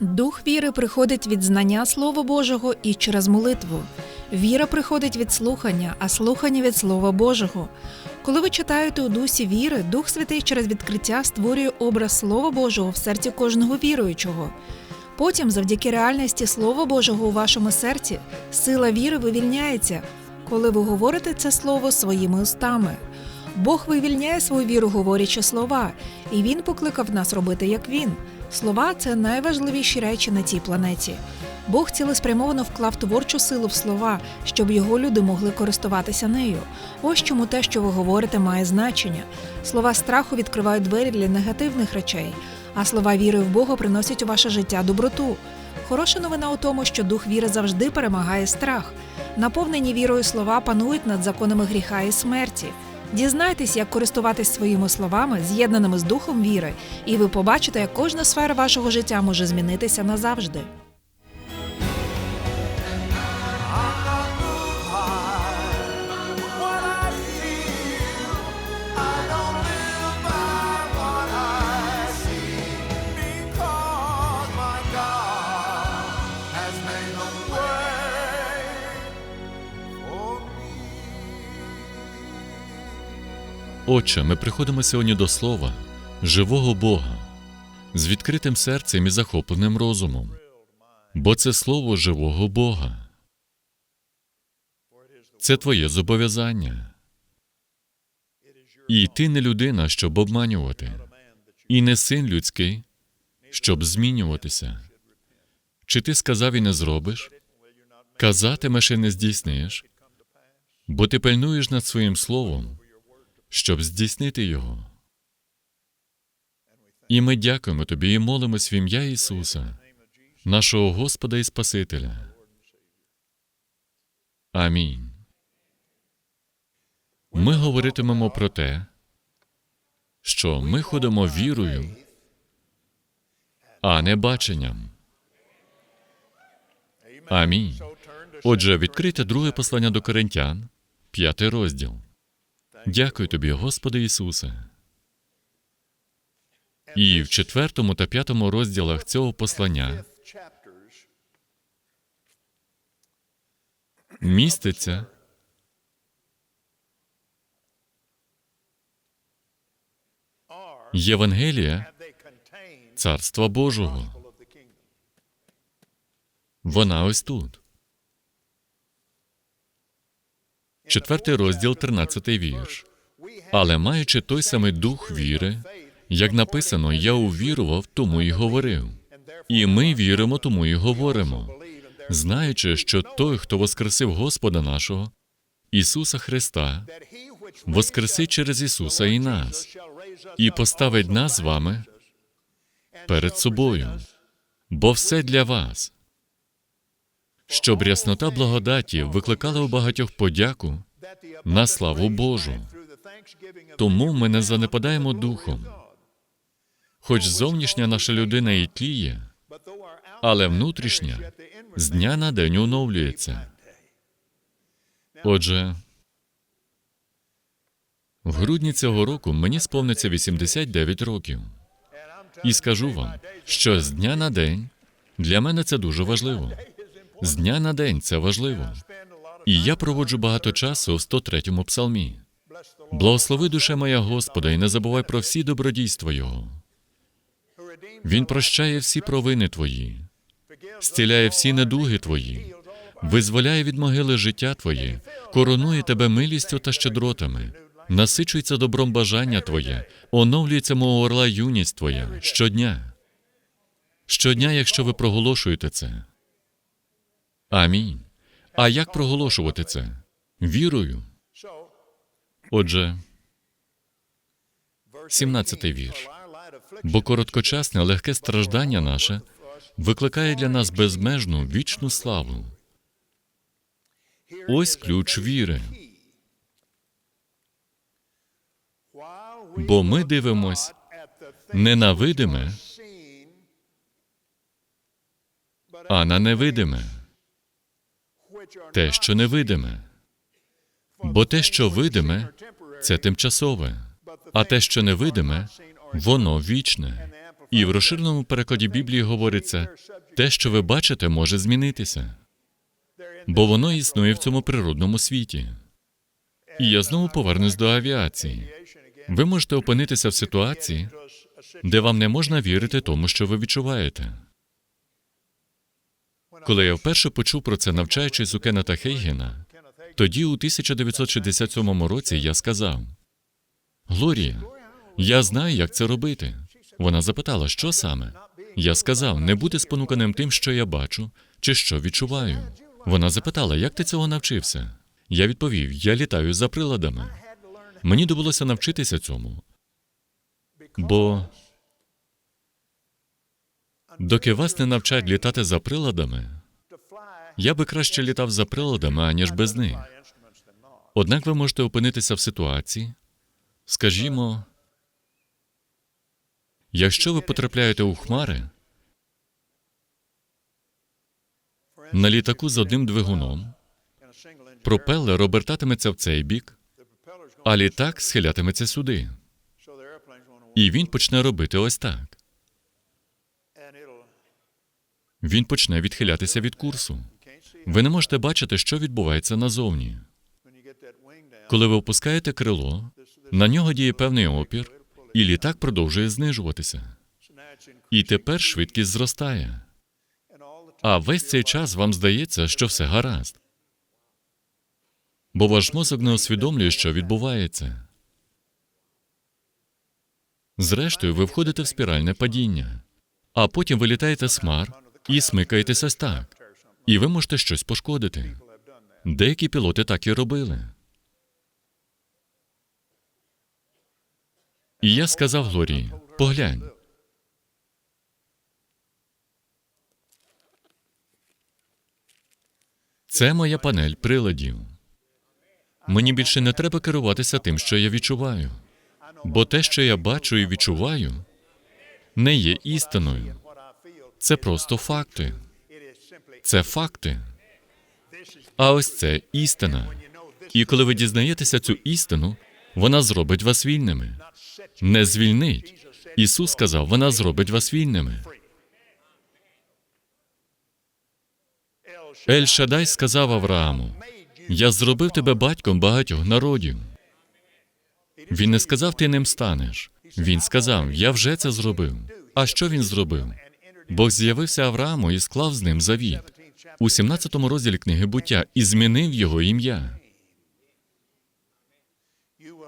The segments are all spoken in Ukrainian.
Дух віри приходить від знання Слова Божого і через молитву. Віра приходить від слухання, а слухання від Слова Божого. Коли ви читаєте у дусі віри, Дух Святий через відкриття створює образ Слова Божого в серці кожного віруючого. Потім, завдяки реальності Слова Божого у вашому серці, сила віри вивільняється, коли ви говорите це слово своїми устами. Бог вивільняє свою віру, говорячи слова, і Він покликав нас робити як Він. Слова це найважливіші речі на цій планеті. Бог цілеспрямовано вклав творчу силу в слова, щоб його люди могли користуватися нею. Ось чому те, що ви говорите, має значення. Слова страху відкривають двері для негативних речей, а слова віри в Бога приносять у ваше життя доброту. Хороша новина у тому, що дух віри завжди перемагає страх. Наповнені вірою слова панують над законами гріха і смерті. Дізнайтесь, як користуватись своїми словами, з'єднаними з духом віри, і ви побачите, як кожна сфера вашого життя може змінитися назавжди. Отче, ми приходимо сьогодні до Слова, живого Бога, з відкритим серцем і захопленим розумом, бо це Слово живого Бога. Це твоє зобов'язання. І ти не людина, щоб обманювати, і не син людський, щоб змінюватися. Чи ти сказав і не зробиш? Казатимеш і не здійсниш, бо ти пильнуєш над своїм словом, щоб здійснити його. І ми дякуємо тобі і молимось в ім'я Ісуса, нашого Господа і Спасителя. Амінь. Ми говоритимемо про те, що ми ходимо вірою, а не баченням. Амінь. Отже, відкрийте друге послання до Коринтян, п'ятий розділ. Дякую тобі, Господи Ісусе. І в четвертому та п'ятому розділах цього послання міститься Євангелія Царства Божого. Вона ось тут. Четвертий розділ, тринадцятий вірш. Але маючи той самий дух віри, як написано, я увірував, тому і говорив. І ми віримо, тому і говоримо, знаючи, що той, хто воскресив Господа нашого, Ісуса Христа, воскресить через Ісуса і нас, і поставить нас з вами перед собою, бо все для вас, щоб ряснота благодаті викликала у багатьох подяку на славу Божу. Тому ми не занепадаємо духом. Хоч зовнішня наша людина і тліє, але внутрішня з дня на день оновлюється. Отже, в грудні цього року мені сповниться 89 років. І скажу вам, що з дня на день для мене це дуже важливо. З дня на день це важливо. І я проводжу багато часу в 103-му псалмі. Благослови душе моя Господа, і не забувай про всі добродійства Його. Він прощає всі провини твої, зціляє всі недуги твої, визволяє від могили життя твоє, коронує тебе милістю та щедротами, насичується добром бажання твоє, оновлюється мого орла юність твоя щодня. Щодня, якщо ви проголошуєте це. Амінь. А як проголошувати це? Вірою. Отже, 17-й вірш. Бо короткочасне, легке страждання наше викликає для нас безмежну вічну славу. Ось ключ віри. Бо ми дивимось не на видиме, а на невидиме, те, що невидиме. Бо те, що видиме, це тимчасове, а те, що невидиме, воно вічне. І в розширеному перекладі Біблії говориться: те, що ви бачите, може змінитися, бо воно існує в цьому природному світі. І я знову повернусь до авіації. Ви можете опинитися в ситуації, де вам не можна вірити тому, що ви відчуваєте. Коли я вперше почув про це, навчаючись у Кеннета Хейгена, тоді, у 1967 році, я сказав: Глорія, я знаю, як це робити. Вона запитала, що саме. Я сказав, не бути спонуканим тим, що я бачу, чи що відчуваю. Вона запитала, як ти цього навчився? Я відповів: я літаю за приладами. Мені довелося навчитися цьому. Бо доки вас не навчать літати за приладами, я би краще літав за приладами, аніж без них. Однак ви можете опинитися в ситуації, скажімо, якщо ви потрапляєте у хмари на літаку з одним двигуном, пропелер обертатиметься в цей бік, а літак схилятиметься сюди. І він почне робити ось так. Він почне відхилятися від курсу. Ви не можете бачити, що відбувається назовні. Коли ви опускаєте крило, на нього діє певний опір, і літак продовжує знижуватися. І тепер швидкість зростає. А весь цей час вам здається, що все гаразд. Бо ваш мозок не усвідомлює, що відбувається. Зрештою, ви входите в спіральне падіння, а потім ви літаєте з хмар і смикаєтесь ось так. І ви можете щось пошкодити. Деякі пілоти так і робили. І я сказав Глорії: поглянь. Це моя панель приладів. Мені більше не треба керуватися тим, що я відчуваю. Бо те, що я бачу і відчуваю, не є істиною. Це просто факти. Це факти. А ось це істина. І коли ви дізнаєтеся цю істину, вона зробить вас вільними. Не звільнить. Ісус сказав, вона зробить вас вільними. Ель Шадай сказав Аврааму: Я зробив тебе батьком багатьох народів. Він не сказав, ти ним станеш. Він сказав, я вже це зробив. А що він зробив? Бог з'явився Аврааму і склав з ним завіт у 17 розділі книги буття і змінив його ім'я.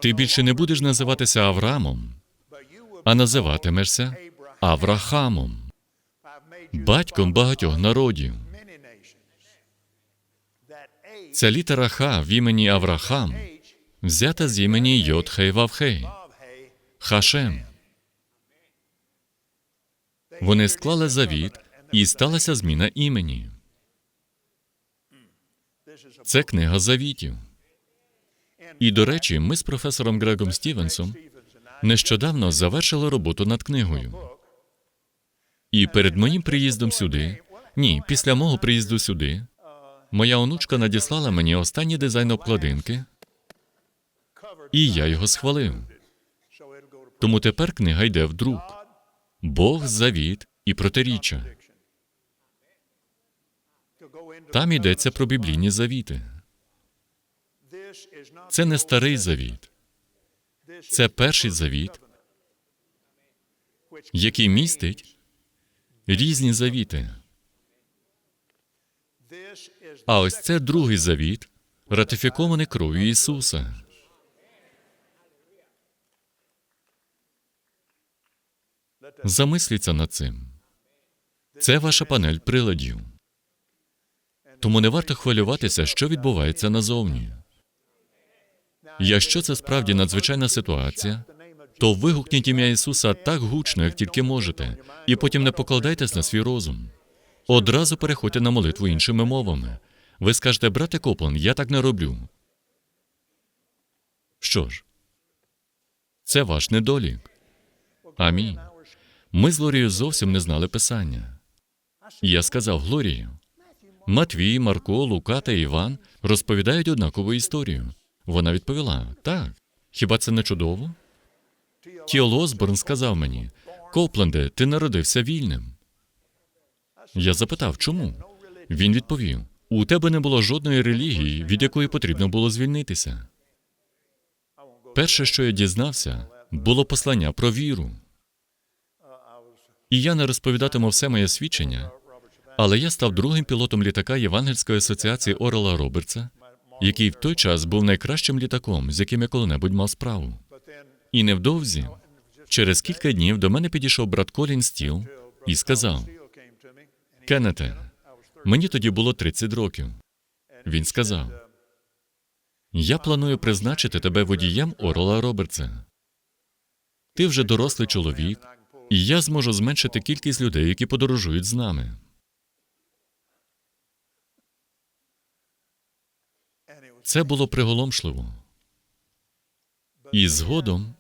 Ти більше не будеш називатися Авраамом, а називатимешся Аврахамом, батьком багатьох народів. Ця літера Х в імені Аврахам взята з імені Йодхей Вавхей, Хашем. Вони склали завіт, і сталася зміна імені. Це книга завітів. І, до речі, ми з професором Грегом Стівенсом нещодавно завершили роботу над книгою. І перед моїм приїздом сюди, ні, після мого приїзду сюди, моя онучка надіслала мені останній дизайн обкладинки, і я його схвалив. Тому тепер книга йде в друк. Бог, завіт і протиріччя. Там йдеться про біблійні завіти. Це не старий завіт, це перший завіт, який містить різні завіти. А ось це другий завіт, ратифікований кров'ю Ісуса. Замисліться над цим. Це ваша панель приладів. Тому не варто хвилюватися, що відбувається назовні. Якщо це справді надзвичайна ситуація, то вигукніть ім'я Ісуса так гучно, як тільки можете, і потім не покладайтесь на свій розум. Одразу переходьте на молитву іншими мовами. Ви скажете, брате Коплан, я так не роблю. Що ж, це ваш недолік. Амінь. Ми з Глорією зовсім не знали писання. Я сказав Глорію, Матвій, Марко, Лука та Іван розповідають однакову історію. Вона відповіла: так, хіба це не чудово? Тіл Осборн сказав мені: Копленде, ти народився вільним. Я запитав, чому? Він відповів: у тебе не було жодної релігії, від якої потрібно було звільнитися. Перше, що я дізнався, було послання про віру. І я не розповідатиму все моє свідчення, але я став другим пілотом літака Євангельської асоціації Орела Робертса, який в той час був найкращим літаком, з яким я коли-небудь мав справу. І невдовзі, через кілька днів, до мене підійшов брат Колін Стіл і сказав: Кеннете, мені тоді було 30 років. Він сказав: Я планую призначити тебе водієм Орла Робертса. Ти вже дорослий чоловік, і я зможу зменшити кількість людей, які подорожують з нами. Це було приголомшливо. І згодом,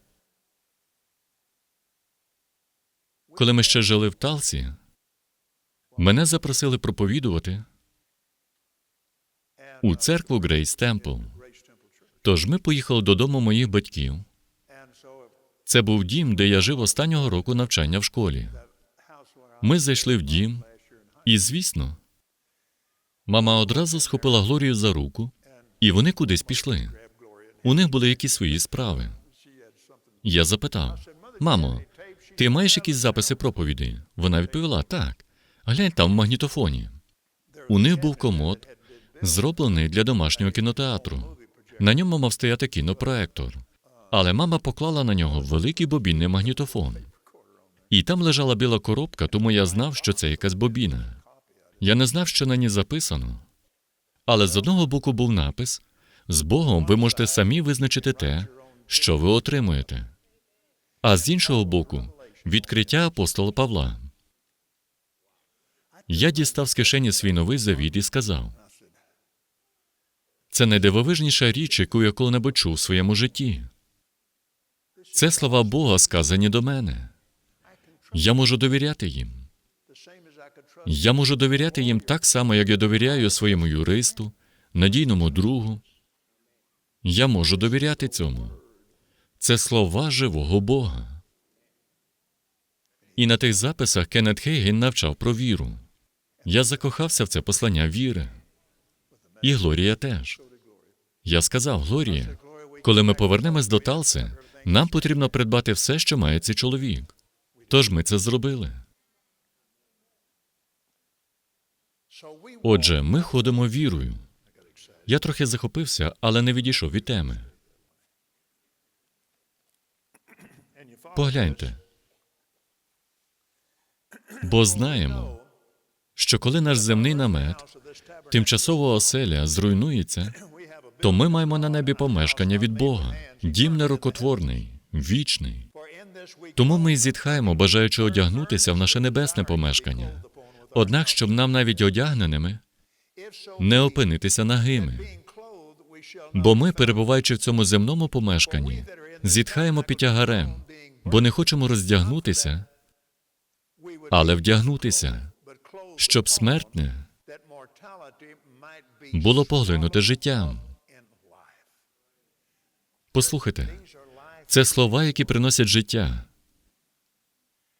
коли ми ще жили в Талсі, мене запросили проповідувати у церкву Грейс Темпл. Тож ми поїхали додому моїх батьків. Це був дім, де я жив останнього року навчання в школі. Ми зайшли в дім, і, звісно, мама одразу схопила Глорію за руку, і вони кудись пішли. У них були якісь свої справи. Я запитав: мамо, ти маєш якісь записи проповіді? Вона відповіла: так. Глянь там в магнітофоні. У них був комод, зроблений для домашнього кінотеатру. На ньому мав стояти кінопроектор. Але мама поклала на нього великий бобінний магнітофон. І там лежала біла коробка, тому я знав, що це якась бобіна. Я не знав, що на ній записано. Але з одного боку був напис: з Богом ви можете самі визначити те, що ви отримуєте. А з іншого боку, відкриття апостола Павла. Я дістав з кишені свій новий завіт і сказав: це найдивовижніша річ, яку я коли-небудь чув у своєму житті. Це слова Бога сказані до мене. Я можу довіряти їм. Я можу довіряти їм так само, як я довіряю своєму юристу, надійному другу. Я можу довіряти цьому. Це слова живого Бога. І на тих записах Кеннет Хейген навчав про віру. Я закохався в це послання віри. І Глорія теж. Я сказав, Глорія, коли ми повернемось до Талси, нам потрібно придбати все, що має цей чоловік. Тож ми це зробили. Отже, ми ходимо вірою. Я трохи захопився, але не відійшов від теми. Погляньте. Бо знаємо, що коли наш земний намет, тимчасова оселя зруйнується, то ми маємо на небі помешкання від Бога, дім нерукотворний, вічний. Тому ми зітхаємо, бажаючи одягнутися в наше небесне помешкання. Однак, щоб нам навіть одягненими не опинитися нагими. Бо ми, перебуваючи в цьому земному помешканні, зітхаємо під тягарем, бо не хочемо роздягнутися, але вдягнутися, щоб смертне було поглинуте життям. Послухайте, це слова, які приносять життя.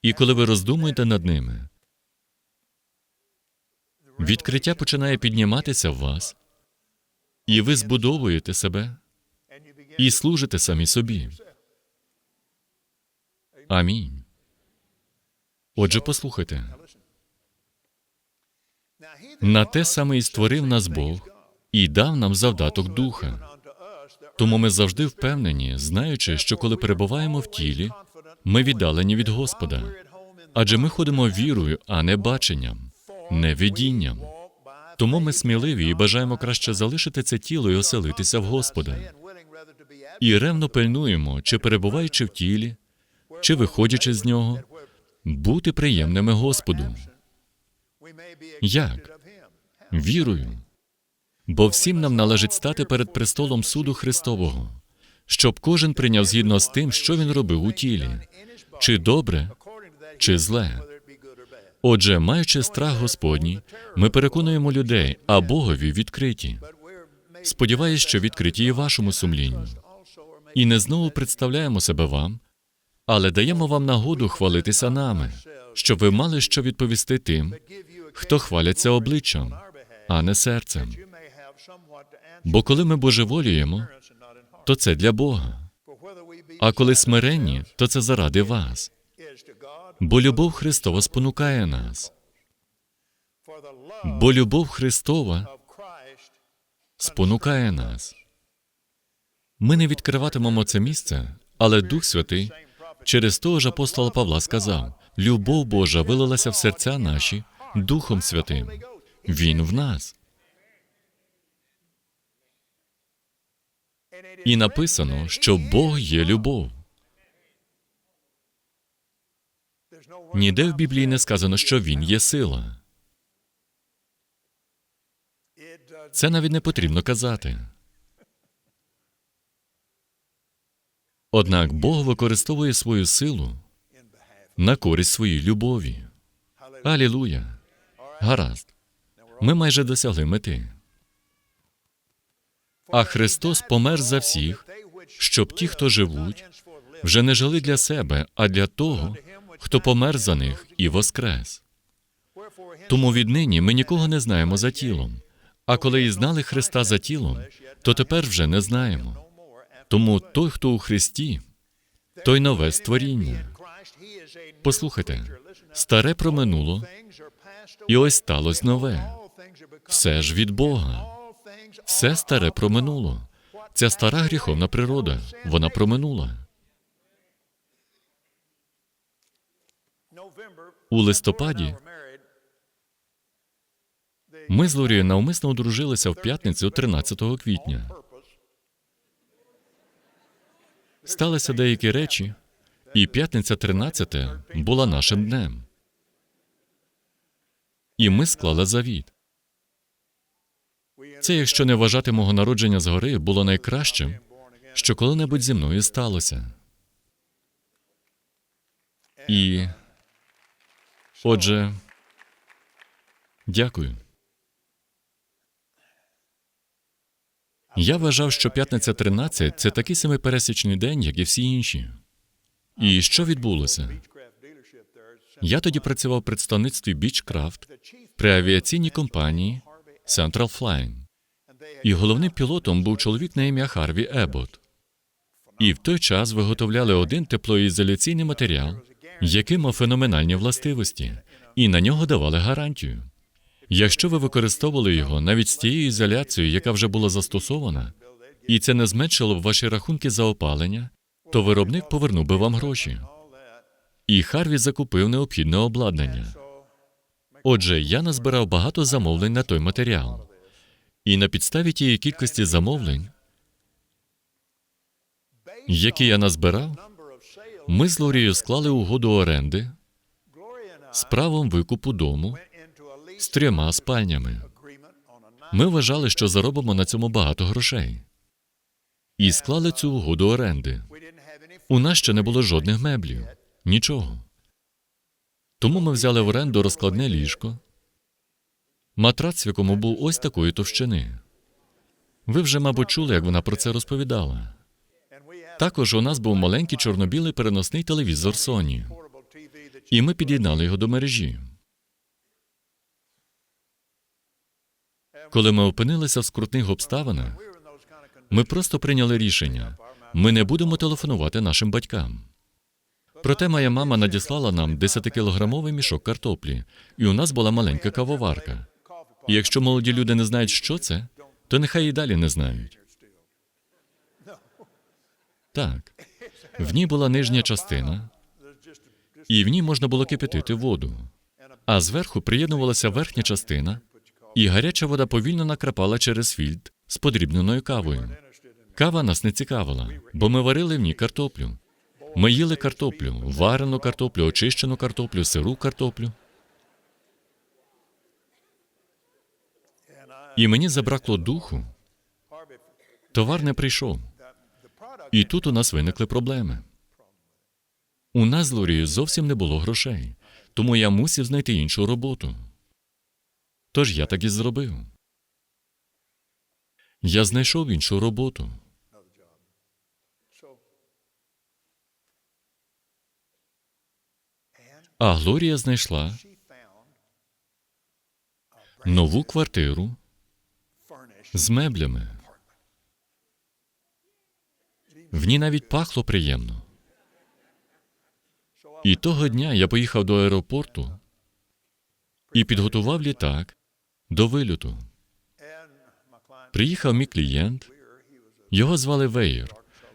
І коли ви роздумуєте над ними, відкриття починає підніматися в вас, і ви збудовуєте себе і служите самі собі. Амінь. Отже, послухайте. На те саме і створив нас Бог і дав нам завдаток духа. Тому ми завжди впевнені, знаючи, що коли перебуваємо в тілі, ми віддалені від Господа. Адже ми ходимо вірою, а не баченням, не видінням. Тому ми сміливі і бажаємо краще залишити це тіло і оселитися в Господа. І ревно пильнуємо, чи перебуваючи в тілі, чи виходячи з нього, бути приємними Господу. Як? Вірою. Бо всім нам належить стати перед престолом суду Христового, щоб кожен прийняв згідно з тим, що він робив у тілі, чи добре, чи зле. Отже, маючи страх Господній, ми переконуємо людей, а Богові відкриті. Сподіваюсь, що відкриті і вашому сумлінню. І не знову представляємо себе вам, але даємо вам нагоду хвалитися нами, щоб ви мали що відповісти тим, хто хваляться обличчям, а не серцем. Бо коли ми божеволіємо, то це для Бога. А коли смиренні, то це заради вас. Бо любов Христова спонукає нас. Бо любов Христова спонукає нас. Ми не відкриватимемо це місце, але Дух Святий через того ж апостола Павла сказав: любов Божа вилилася в серця наші Духом Святим. Він в нас. І написано, що Бог є любов. Ніде в Біблії не сказано, що Він є сила. Це навіть не потрібно казати. Однак Бог використовує свою силу на користь своїй любові. Алілуя! Гаразд. Ми майже досягли мети. А Христос помер за всіх, щоб ті, хто живуть, вже не жили для себе, а для того, хто помер за них і воскрес. Тому віднині ми нікого не знаємо за тілом. А коли і знали Христа за тілом, то тепер вже не знаємо. Тому той, хто у Христі, той нове створіння. Послухайте, старе проминуло, і ось сталося нове. Все ж від Бога. Все старе проминуло. Ця стара гріховна природа, вона проминула. У листопаді ми з Лорією навмисно одружилися в п'ятницю 13 квітня. Сталися деякі речі, і п'ятниця 13 була нашим днем. І ми склали завіт. Це, якщо не вважати мого народження згори, було найкращим, що коли-небудь зі мною сталося. І отже, дякую. Я вважав, що п'ятниця 13 – це такий самий пересічний день, як і всі інші. І що відбулося? Я тоді працював в представництві Beechcraft при авіаційній компанії Central Flying. І головним пілотом був чоловік на ім'я Харві Ебот. І в той час виготовляли один теплоізоляційний матеріал, який мав феноменальні властивості, і на нього давали гарантію. Якщо ви використовували його навіть з тією ізоляцією, яка вже була застосована, і це не зменшило б ваші рахунки за опалення, то виробник повернув би вам гроші. І Харві закупив необхідне обладнання. Отже, я назбирав багато замовлень на той матеріал. І на підставі тієї кількості замовлень, які я назбирав, ми з Лорією склали угоду оренди з правом викупу дому з трьома спальнями. Ми вважали, що заробимо на цьому багато грошей. І склали цю угоду оренди. У нас ще не було жодних меблів, нічого. Тому ми взяли в оренду розкладне ліжко, матрац, в якому був ось такої товщини. Ви вже, мабуть, чули, як вона про це розповідала. Також у нас був маленький чорно-білий переносний телевізор Sony, і ми під'єднали його до мережі. Коли ми опинилися в скрутних обставинах, ми просто прийняли рішення ми не будемо телефонувати нашим батькам. Проте моя мама надіслала нам 10-кілограмовий мішок картоплі, і у нас була маленька кавоварка. І якщо молоді люди не знають, що це, то нехай і далі не знають. Так, в ній була нижня частина, і в ній можна було кипятити воду. А зверху приєднувалася верхня частина, і гаряча вода повільно накрапала через фільтр з подрібненою кавою. Кава нас не цікавила, бо ми варили в ній картоплю. Ми їли картоплю, варену картоплю, очищену картоплю, сиру картоплю. І мені забракло духу. Товар не прийшов. І тут у нас виникли проблеми. У нас з Лорією зовсім не було грошей, тому я мусив знайти іншу роботу. Тож я так і зробив. Я знайшов іншу роботу. А Глорія знайшла нову квартиру з меблями. В ній навіть пахло приємно. І того дня я поїхав до аеропорту і підготував літак до вильоту. Приїхав мій клієнт. Його звали Вейер.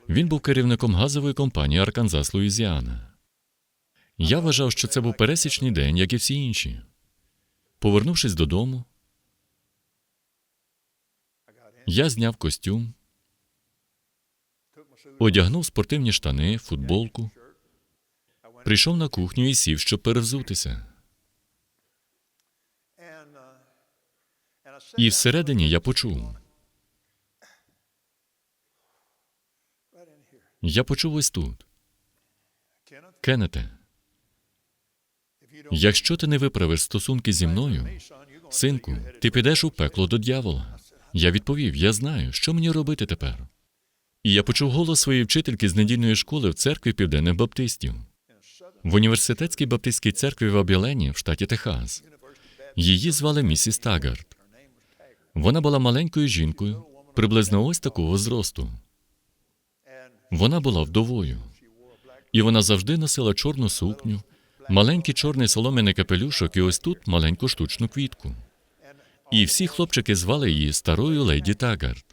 Він був керівником газової компанії Арканзас Луїзіана. Я вважав, що це був пересічний день, як і всі інші. Повернувшись додому, я зняв костюм, одягнув спортивні штани, футболку, прийшов на кухню і сів, щоб перевзутися. І всередині я почув. Я почув ось тут. Кеннете, якщо ти не виправиш стосунки зі мною, синку, ти підеш у пекло до дьявола. Я відповів: я знаю, що мені робити тепер. І я почув голос своєї вчительки з недільної школи в церкві південних баптистів в університетській баптистській церкві в Абілені в штаті Техас. Її звали місіс Тагард. Вона була маленькою жінкою, приблизно ось такого зросту. Вона була вдовою, і вона завжди носила чорну сукню, маленький чорний солом'яний капелюшок і ось тут маленьку штучну квітку. І всі хлопчики звали її старою леді Тагард.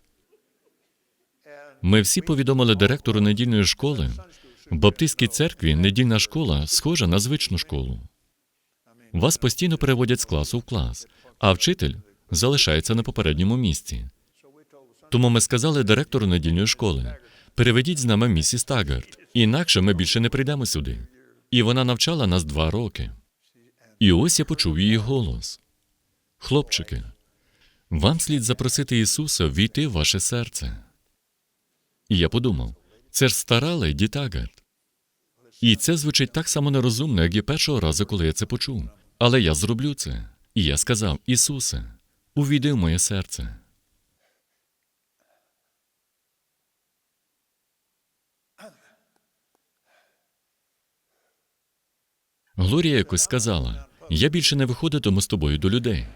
Ми всі повідомили директору недільної школи. В Баптистській церкві недільна школа схожа на звичну школу. Вас постійно переводять з класу в клас, а вчитель залишається на попередньому місці. Тому ми сказали директору недільної школи: переведіть з нами місіс Тагард, інакше ми більше не прийдемо сюди. І вона навчала нас два роки. І ось я почув її голос. Хлопчики, вам слід запросити Ісуса війти в ваше серце. І я подумав, це ж стара леді Тагард. І це звучить так само нерозумно, як і першого разу, коли я це почув. Але я зроблю це. І я сказав: Ісусе, увійди в моє серце. Глорія якось сказала: я більше не виходитиму з тобою до людей.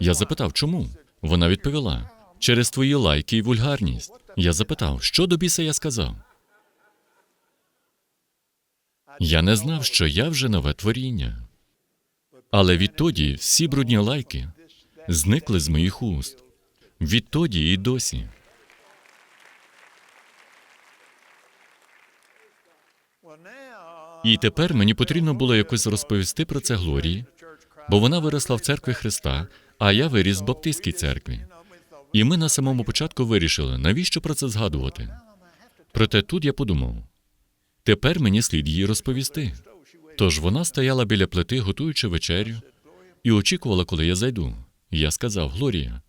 Я запитав, чому? Вона відповіла: через твої лайки і вульгарність. Я запитав, що до біса я сказав. Я не знав, що я вже нове творіння. Але відтоді всі брудні лайки зникли з моїх уст. Відтоді і досі. І тепер мені потрібно було якось розповісти про це Глорії, бо вона виросла в церкві Христа, а я виріс в Баптистській церкві. І ми на самому початку вирішили, навіщо про це згадувати. Проте тут я подумав: тепер мені слід їй розповісти. Тож вона стояла біля плити, готуючи вечерю, і очікувала, коли я зайду. Я сказав: Глорія,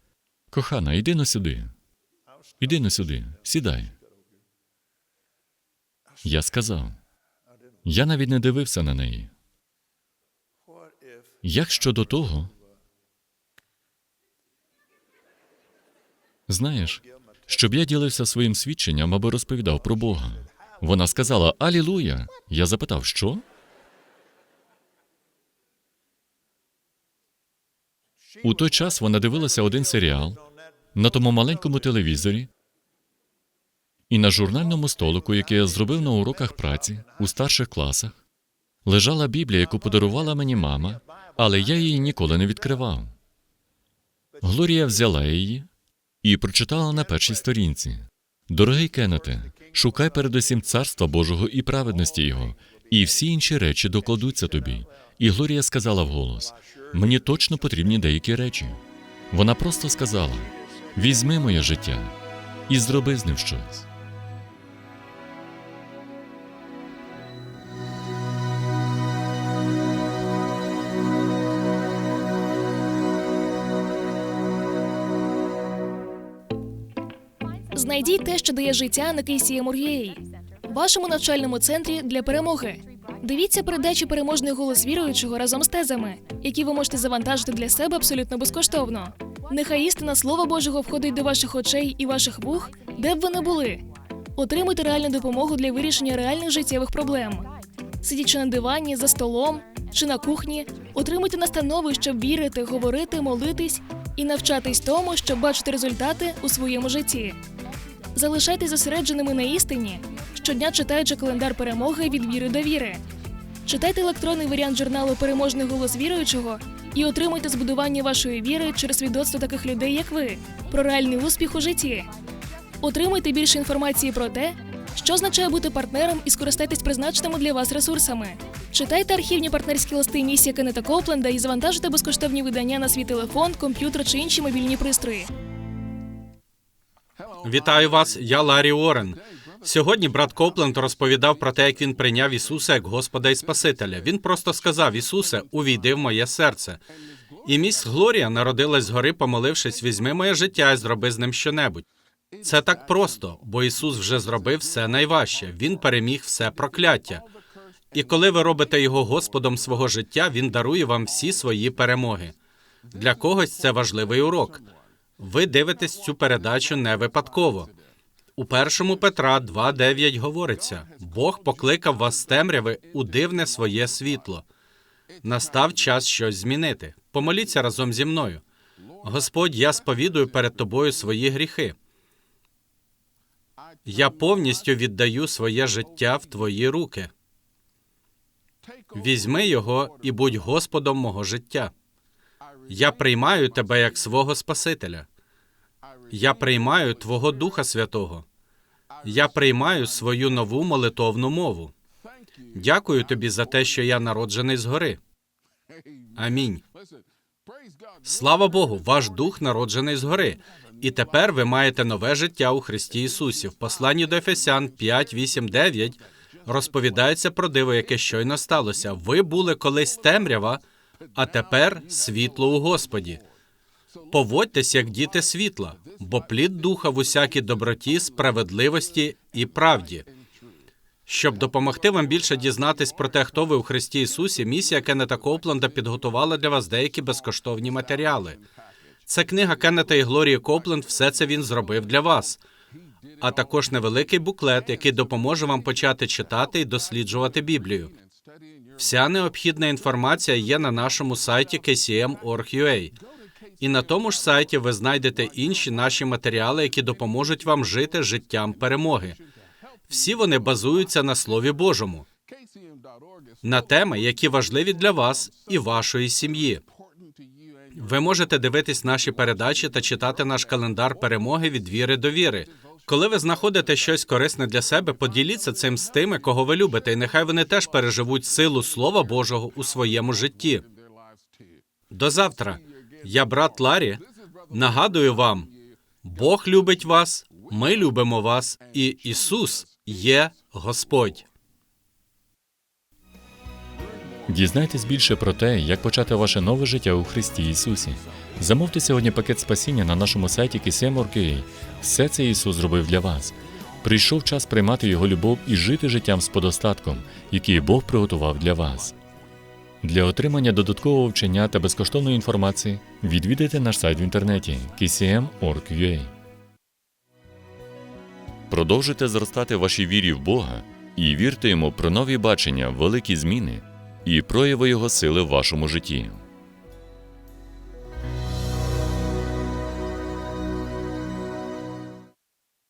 кохана, йди но сюди. Іди но сюди, сідай. Я сказав. Я навіть не дивився на неї. Як щодо того, знаєш, щоб я ділився своїм свідченням або розповідав про Бога. Вона сказала Алілуя. Я запитав, що? У той час вона дивилася один серіал на тому маленькому телевізорі і на журнальному столику, який я зробив на уроках праці у старших класах, лежала Біблія, яку подарувала мені мама, але я її ніколи не відкривав. Глорія взяла її і прочитала на першій сторінці: Дорогий Кеннете, шукай передусім царства Божого і праведності Його, і всі інші речі докладуться тобі. І Глорія сказала вголос: Мені точно потрібні деякі речі. Вона просто сказала: Візьми моє життя і зроби з ним щось. Знайдіть те, що дає життя на Кейсія Мургєї, вашому навчальному центрі для перемоги. Дивіться передачі переможний голос віруючого разом з тезами, які ви можете завантажити для себе абсолютно безкоштовно. Нехай істина Слова Божого входить до ваших очей і ваших вух, де б ви не були. Отримуйте реальну допомогу для вирішення реальних життєвих проблем. Сидячи на дивані, за столом, чи на кухні, отримуйте настанови, щоб вірити, говорити, молитись і навчатись тому, щоб бачити результати у своєму житті. Залишайтесь зосередженими на істині, щодня читаючи календар перемоги від віри до віри. Читайте електронний варіант журналу Переможний голос віруючого і отримуйте збудування вашої віри через свідоцтво таких людей, як ви, про реальний успіх у житті. Отримуйте більше інформації про те, що означає бути партнером і скористайтесь призначеними для вас ресурсами. Читайте архівні партнерські листи місія Кеннета Копленда і завантажуйте безкоштовні видання на свій телефон, комп'ютер чи інші мобільні пристрої. Вітаю вас, я Ларі Уоррен. Сьогодні брат Копленд розповідав про те, як він прийняв Ісуса як Господа і Спасителя. Він просто сказав: Ісусе, увійди в моє серце. І міс Глорія народилась згори, помолившись, візьми моє життя і зроби з ним щонебудь. Це так просто, бо Ісус вже зробив все найважче. Він переміг все прокляття. І коли ви робите його Господом свого життя, він дарує вам всі свої перемоги. Для когось це важливий урок. Ви дивитесь цю передачу не випадково. У першому Петра 2.9 говориться: Бог покликав вас з темряви у дивне своє світло. Настав час щось змінити. Помоліться разом зі мною. Господь, я сповідую перед тобою свої гріхи. Я повністю віддаю своє життя в твої руки. Візьми його і будь Господом мого життя. Я приймаю тебе як свого Спасителя. Я приймаю Твого Духа Святого. Я приймаю свою нову молитовну мову. Дякую тобі за те, що я народжений згори. Амінь. Слава Богу, ваш дух народжений згори. І тепер ви маєте нове життя у Христі Ісусі. В посланні до Ефесян 5, 8, 9 розповідається про диво, яке щойно сталося. Ви були колись темрява, а тепер світло у Господі. Поводьтесь як діти світла, бо плід духа в усякій доброті, справедливості і правді. Щоб допомогти вам більше дізнатись про те, хто ви у Христі Ісусі, місія Кеннета Копленда підготувала для вас деякі безкоштовні матеріали. Це книга Кеннета і Глорії Копленд. Все це він зробив для вас. А також невеликий буклет, який допоможе вам почати читати і досліджувати Біблію. Вся необхідна інформація є на нашому сайті kcm.org.ua. І на тому ж сайті ви знайдете інші наші матеріали, які допоможуть вам жити життям перемоги. Всі вони базуються на Слові Божому, на теми, які важливі для вас і вашої сім'ї. Ви можете дивитись наші передачі та читати наш календар перемоги від віри до віри. Коли ви знаходите щось корисне для себе, поділіться цим з тими, кого ви любите, і нехай вони теж переживуть силу Слова Божого у своєму житті. До завтра. Я брат Ларі. Нагадую вам, Бог любить вас, ми любимо вас, і Ісус є Господь. Дізнайтесь більше про те, як почати ваше нове життя у Христі Ісусі. Замовте сьогодні пакет спасіння на нашому сайті KSM.org.ua. Все це Ісус зробив для вас. Прийшов час приймати Його любов і жити життям з подостатком, який Бог приготував для вас. Для отримання додаткового вчення та безкоштовної інформації відвідайте наш сайт в інтернеті kcm.org.ua. Продовжуйте зростати вашій вірі в Бога і вірте йому про нові бачення, великі зміни і прояви Його сили в вашому житті.